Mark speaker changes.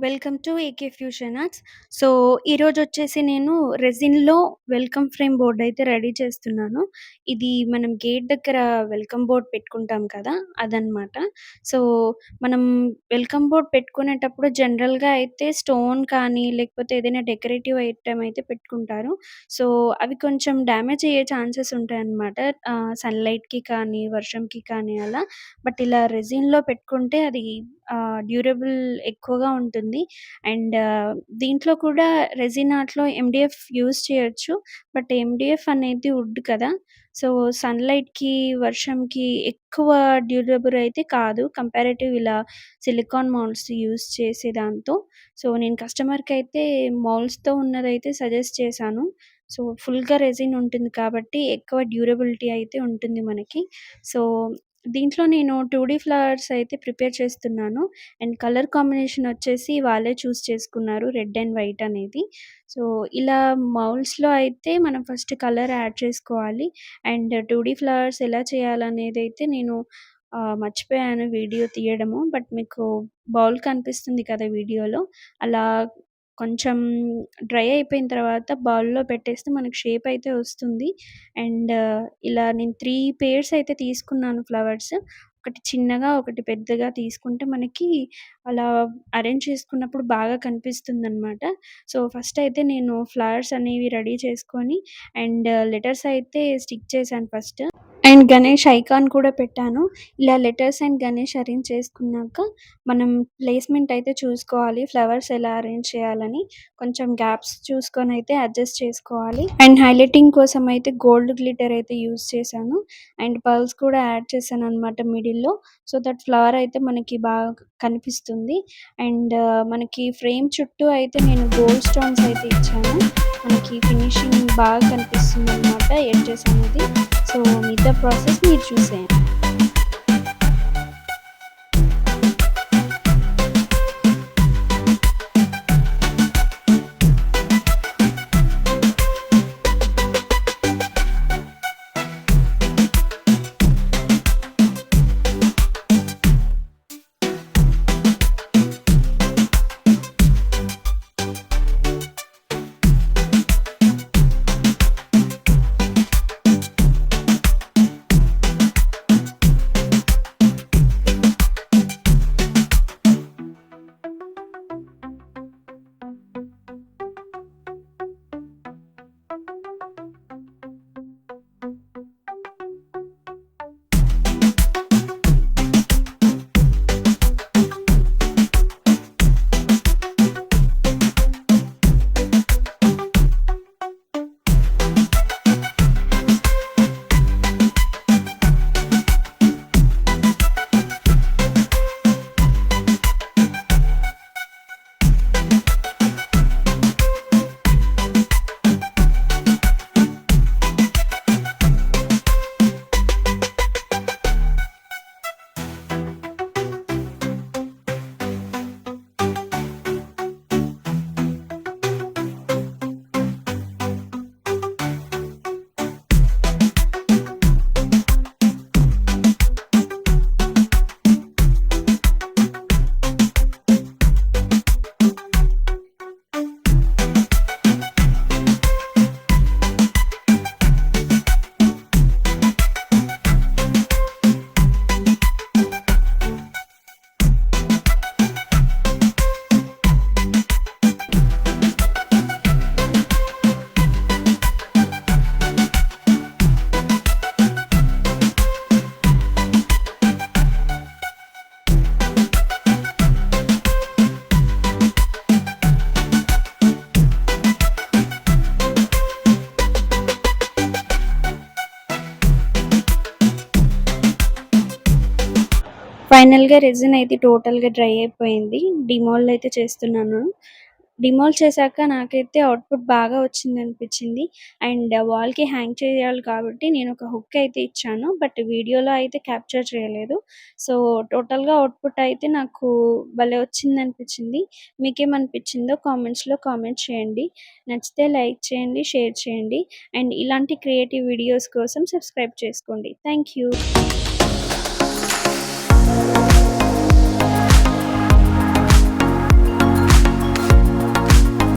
Speaker 1: Welcome to AK fusion arts. So, ఈరోజు వచ్చేసి నేను రెజిన్లో వెల్కమ్ ఫ్రేమ్ బోర్డ్ అయితే రెడీ చేస్తున్నాను. ఇది మనం గేట్ దగ్గర వెల్కమ్ బోర్డ్ పెట్టుకుంటాం కదా! అదనమాట. సో, మనం వెల్కమ్ బోర్డ్ పెట్టుకునేటప్పుడు జనరల్‌గా అయితే స్టోన్ కానీ, లేకపోతే ఏదైనా డెకరేటివ్ ఐటమ్ అయితే పెట్టుకుంటారు. సో, అవి కొంచెం డ్యామేజ్ అయ్యే ఛాన్సెస్ ఉంటాయన్నమాట. సన్‌లైట్‌కి కానీ, వర్షంకి కానీ అలా. బట్ ఇలా రెజిన్లో పెట్టుకుంటే అది డ్యూరబుల్ ఎక్కువగా ఉంటుంది. అండ్ దీంట్లో కూడా రెసిన్ ఆర్ట్‌లో ఎండీఎఫ్ యూజ్ చేయొచ్చు. బట్ ఎండిఎఫ్ అనేది వుడ్ కదా! సో, సన్‌లైట్‌కి, వర్షంకి ఎక్కువ డ్యూరబుల్ అయితే కాదు. కంపారిటివ్ ఇలా సిలికాన్ మౌల్స్ యూజ్ చేసే దాంతో. సో, నేను కస్టమర్కి అయితే మౌల్స్తో ఉన్నదైతే సజెస్ట్ చేశాను. సో, ఫుల్‌గా రెసిన్ ఉంటుంది కాబట్టి ఎక్కువ డ్యూరబిలిటీ అయితే ఉంటుంది మనకి. సో, దీంట్లో నేను 2డీ ఫ్లవర్స్ అయితే ప్రిపేర్ చేస్తున్నాను. అండ్ కలర్ కాంబినేషన్ వచ్చేసి వాళ్ళే చూస్ చేసుకున్నారు. రెడ్ అండ్ వైట్ అనేది. సో, ఇలా మౌల్స్లో అయితే మనం ఫస్ట్ కలర్ యాడ్ చేసుకోవాలి. అండ్ 2డీ ఫ్లవర్స్ ఎలా చేయాలనేదైతే నేను మర్చిపోయాను వీడియో తీయడము. బట్ మీకు బౌల్ కనిపిస్తుంది కదా వీడియోలో. అలా కొంచెం డ్రై అయిపోయిన తర్వాత బౌల్‌లో పెట్టేస్తే మనకు షేప్ అయితే వస్తుంది. అండ్ ఇలా నేను త్రీ పేర్స్ అయితే తీసుకున్నాను ఫ్లవర్స్. ఒకటి చిన్నగా, ఒకటి పెద్దగా తీసుకుంటే మనకి అలా అరేంజ్ చేసుకున్నప్పుడు బాగా కనిపిస్తుంది అనమాట సో, ఫస్ట్ అయితే నేను ఫ్లవర్స్ అనేవి రెడీ చేసుకొని అండ్ లెటర్స్ అయితే స్టిక్ చేశాను ఫస్ట్. అండ్ గణేష్ ఐకాన్ కూడా పెట్టాను. ఇలా లెటర్స్ అండ్ గణేష్ అరేంజ్ చేసుకున్నాక మనం ప్లేస్‌మెంట్ అయితే చూసుకోవాలి. ఫ్లవర్స్ ఎలా అరేంజ్ చేయాలని. కొంచెం గ్యాప్స్ చూసుకొని అయితే అడ్జస్ట్ చేసుకోవాలి. అండ్ హైలైటింగ్ కోసం అయితే గోల్డ్ గ్లిట్టర్ అయితే యూజ్ చేశాను. అండ్ పర్ల్స్ కూడా యాడ్ చేశాను అనమాట మిడిల్‌లో. సో దట్ ఫ్లవర్ అయితే మనకి బాగా కనిపిస్తుంది. అండ్ మనకి ఫ్రేమ్ చుట్టూ అయితే నేను గోల్డ్ స్టోన్స్ అయితే ఇచ్చాను. మనకి ఫినిషింగ్ బాగా కనిపిస్తుంది అనమాట ఎడ్జెస్ అనేది. సో, మిగతా ప్రాసెస్ మీరు చూసేయండి. ఫైనల్‌గా రెజిన్ అయితే టోటల్‌గా డ్రై అయిపోయింది. డీమోల్డ్ అయితే చేస్తున్నాను. డీమోల్డ్ చేశాక నాకైతే అవుట్‌పుట్ బాగా వచ్చింది అనిపించింది అండ్ వాల్‌కి హ్యాంగ్ చేయాలి కాబట్టి నేను ఒక హుక్ అయితే ఇచ్చాను. బట్ వీడియోలో అయితే క్యాప్చర్ చేయలేదు. సో, టోటల్‌గా అవుట్‌పుట్ అయితే నాకు భలే వచ్చింది అనిపించింది మీకేమనిపించిందో కామెంట్స్‌లో కామెంట్ చేయండి. నచ్చితే లైక్ చేయండి, షేర్ చేయండి. అండ్ ఇలాంటి క్రియేటివ్ వీడియోస్ కోసం సబ్స్క్రైబ్ చేసుకోండి. Thank you.